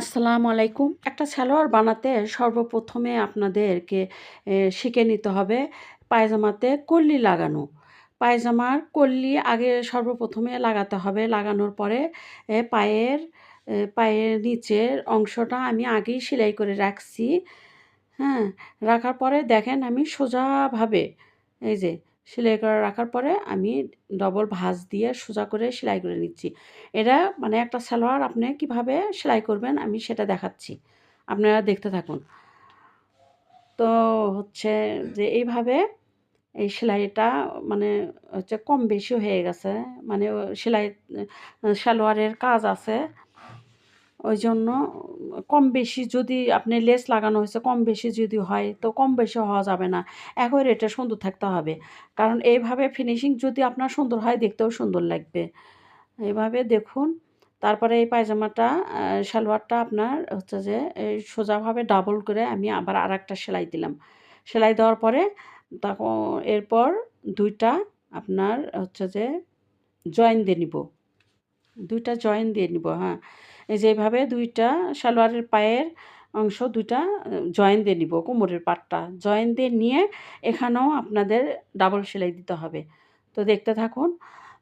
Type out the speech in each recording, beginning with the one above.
আসসালামু আলাইকুম। একটা সালোয়ার বানাতে সর্বপ্রথমে আপনাদেরকে শিখে নিতে হবে পায়জামাতে কল্লি লাগানো। পায়জামার কল্লি আগে সর্বপ্রথমে লাগাতে হবে। লাগানোর পরে পায়ের পায়ের নিচের অংশটা আমি আগেই সেলাই করে রাখছি। হ্যাঁ রাখার পরে দেখেন আমি সোজাভাবে, এই যে সেলাই করে রাখার পরে আমি ডবল ভাঁজ দিয়ে সোজা করে সেলাই করে নিচ্ছি। এটা মানে একটা সালোয়ার, আপনি কীভাবে সেলাই করবেন আমি সেটা দেখাচ্ছি। আপনারা দেখতে থাকুন। তো হচ্ছে যে এইভাবে এই সেলাইটা মানে হচ্ছে কম বেশি হয়ে গেছে। মানে সেলাই, সালোয়ারের কাজ আছে। ওই জন্য কম বেশি যদি আপনি লেস লাগানো হয়েছে, কম বেশি যদি হয়, তো কম বেশি হওয়া যাবে না। একই রেটে সুন্দর থাকতে হবে। কারণ এইভাবে ফিনিশিং যদি আপনার সুন্দর হয়, দেখতেও সুন্দর লাগবে। এইভাবে দেখুন। তারপরে এই পায়জামাটা সালোয়ারটা আপনার হচ্ছে যে সোজাভাবে ডাবল করে আমি আবার আর একটা সেলাই দিলাম। সেলাই দেওয়ার পরে তখন এরপর দুইটা আপনার হচ্ছে যে জয়েন দিয়ে নিব। দুইটা জয়েন দিয়ে নিব হ্যাঁ। এই যে এইভাবে দুইটা সালোয়ারের পায়ের অংশ দুইটা জয়েন দিয়ে নিব, কোমরের পাটটা জয়েন দিয়ে নিয়ে এখানেও আপনাদের ডাবল সেলাই দিতে হবে। তো দেখতে থাকুন,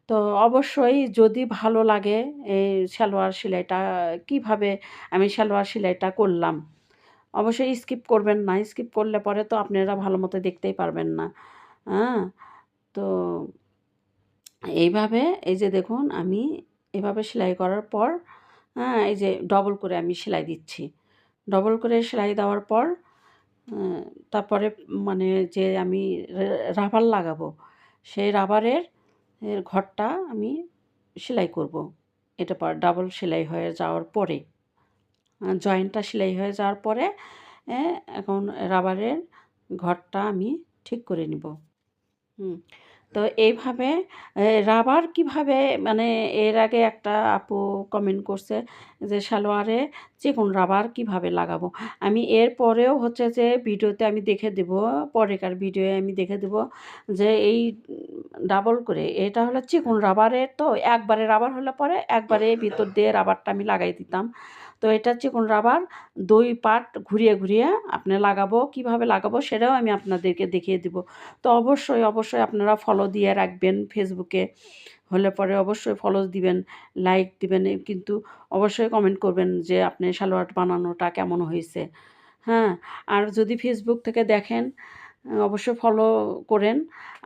তো অবশ্যই যদি ভালো লাগে এই সালোয়ার সেলাইটা, কীভাবে আমি সালোয়ার সেলাইটা করলাম, অবশ্যই স্কিপ করবেন না, স্কিপ করলে পরে তো আপনারা ভালো মতো দেখতেই পারবেন না। হ্যাঁ তো এইভাবে, এই যে দেখুন, আমি এভাবে সেলাই করার পর হ্যাঁ এই যে ডবল করে আমি সেলাই দিচ্ছি। ডবল করে সেলাই দেওয়ার পর তারপরে মানে যে আমি রাবার লাগাবো, সেই রাবারের ঘরটা আমি সেলাই করব। এটা পর ডাবল সেলাই হয়ে যাওয়ার পরে জয়েন্টটা সেলাই হয়ে যাওয়ার পরে এখন রাবারের ঘরটা আমি ঠিক করে নিব। হুম। তো এইভাবে রাবার কীভাবে মানে এর আগে একটা আপু কমেন্ট করছে যে, সালোয়ারে চিকন রাবার কীভাবে লাগাবো? আমি এর পরেও হচ্ছে যে, ভিডিওতে আমি দেখে দেব, পরেকার ভিডিওয়ে আমি দেখে দেব যে, এই ডাবল করে, এটা হলো চিকন রাবারের তো, একবারে রাবার হলে পরে, একবারে ভিতর দিয়ে রাবারটা আমি লাগাই দিতাম। তো এটা হচ্ছে চিকন রাবার দুই পার্ট ঘুরিয়ে ঘুরিয়ে আপনি লাগাবো। কীভাবে লাগাবো সেটাও আমি আপনাদেরকে দেখিয়ে দিব। তো অবশ্যই অবশ্যই আপনারা ফলো দিয়ে রাখবেন ফেসবুকে হলে পরে অবশ্যই ফলো দিবেন লাইক দিবেন কিন্তু অবশ্যই কমেন্ট করবেন যে আপনি সালোয়ার বানানোটা কেমন হয়েছে। হ্যাঁ আর যদি ফেসবুক থেকে দেখেন, অবশ্যই ফলো করেন।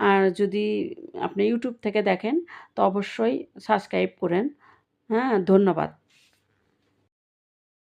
আর যদি আপনি ইউটিউব থেকে দেখেন, তো অবশ্যই সাবস্ক্রাইব করেন। হ্যাঁ ধন্যবাদ।